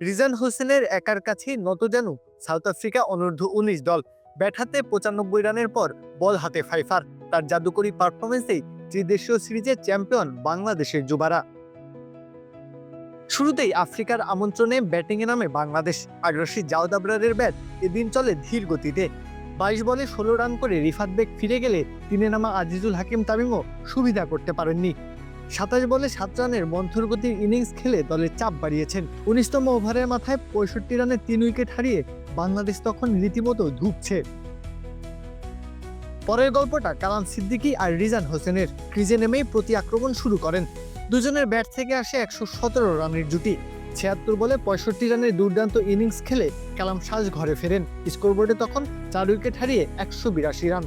রিজান হোসেনের একার কাছেই নত যেন সাউথ আফ্রিকা অনূর্ধ্ব উনিশ দল ব্যাট হাতে পঁচানব্বই রানের পর বল হাতে ফাইফার। তার জাদুকরী পারফরমেন্সেই ত্রিদেশীয় সিরিজের চ্যাম্পিয়ন বাংলাদেশের যুবারা। শুরুতেই আফ্রিকার আমন্ত্রণে ব্যাটিংয়ে নামে বাংলাদেশ। আগ্রাসী জাওদ আবরারের ব্যাট এদিন চলে ধীর গতিতে। বাইশ বলে ষোলো রান করে রিফাত বেগ ফিরে গেলে তিনে নামা আজিজুল হাকিম তামিমও সুবিধা করতে পারেননি। সাতাশ বলে সাত রানের মন্থর গতির ইনিংস খেলে দলের চাপ বাড়িয়েছেন। উনিশতম ওভারের মাথায় পঁয়ষট্টি রানে তিন উইকেট হারিয়ে বাংলাদেশ তখন রীতিমতো ধুঁকছে। পরের গল্পটা কালাম সিদ্দিকী আর রিজান হোসেনের। ক্রিজে নেমেই প্রতি আক্রমণ শুরু করেন। দুজনের ব্যাট থেকে আসে একশো সতেরো রানের জুটি। ছিয়াত্তর বলে পঁয়ষট্টি রানের দুর্দান্ত ইনিংস খেলে কালাম সাজ ঘরে ফেরেন। স্কোরবোর্ডে তখন চার উইকেট হারিয়ে একশো বিরাশি রান।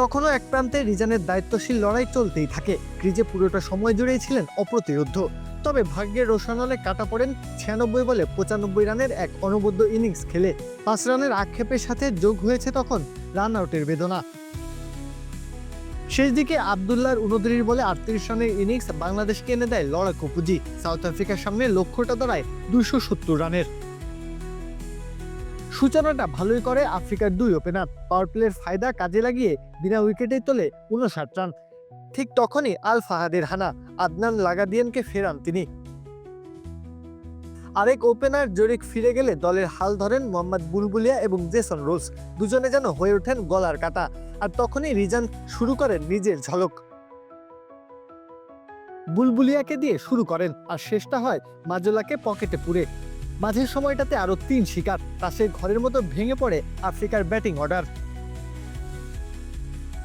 তখনও এক প্রান্তে রিজানের দায়িত্বশীল লড়াই চলতেই থাকে। ক্রিজে পুরোটা সময় জুড়েই ছিলেন অপ্রতিরোধ্য তবে ভাগ্যের রোশানলে কাটা পড়েন ছিয়ানব্বই বলে পঁচানব্বই রানের এক অনবদ্য ইনিংস খেলে। পাঁচ রানের আক্ষেপের সাথে যোগ হয়েছে তখন রান আউটের বেদনা। শেষ দিকে আবদুল্লাহর উনত্রিশ বলে আটত্রিশ রানের ইনিংস বাংলাদেশকে এনে দেয় লড়াকু পুঁজি। সাউথ আফ্রিকার সামনে লক্ষ্যটা দাঁড়ায় দুশো সত্তর রানের। সূচনাটা ভালোই করে আফ্রিকার দুই ওপেনার। পাওয়ার প্লের ফায়দা কাজে লাগিয়ে বিনা উইকেটেই তোলে উনষাট রান। ঠিক তখনই আল ফাহাদের হানা আদনান লাগাদিয়ানকে ফেরান তিনি। আরেক ওপেনার জরিক ফিরে গেলে দলের হাল ধরেন মোহাম্মদ বুলবুলিয়া এবং জেসন রোজ দুজনে যেন হয়ে ওঠেন গলার কাটা। আর তখনই রিজান শুরু করেন নিজের ঝলক। বুলবুলিয়াকে দিয়ে শুরু করেন। আর শেষটা হয় মাজোলাকে পকেটে পুরে মাঝের সময়টাতে আরও তিন শিকার। তা সে ঘরের মতো ভেঙে পড়ে আফ্রিকার ব্যাটিং অর্ডার।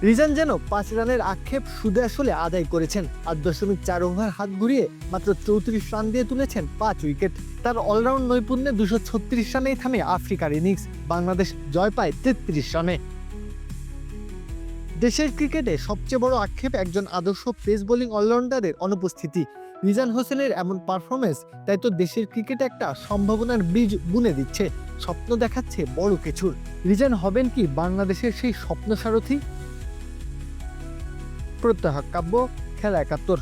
রিজান যেন পাঁচ রানের আক্ষেপ সুদে আসলে আদায় করেছেন। আট দশমিক চার ওভার হাত ঘুরিয়ে মাত্র চৌত্রিশ রান দিয়ে তুলেছেন পাঁচ উইকেট। তার অলরাউন্ড নৈপুণ্যে দুশো ছত্রিশ রানেই থামে আফ্রিকার ইনিংস। বাংলাদেশ জয় পায় তেত্রিশ রানে। দেশের ক্রিকেটে সবচেয়ে বড় আক্ষেপ একজন আদর্শ পেস বোলিং অলরাউন্ডারের অনুপস্থিতি। রিজান হোসেনের এমন পারফরমেন্স তাই তো দেশের ক্রিকেটে একটা সম্ভাবনার বীজ বুনে দিচ্ছে। স্বপ্ন দেখাচ্ছে বড় কিছুর। রিজান হবেন কি বাংলাদেশের সেই স্বপ্ন সারথি প্রত্যাহ কাব্য, খেলা একাত্তর।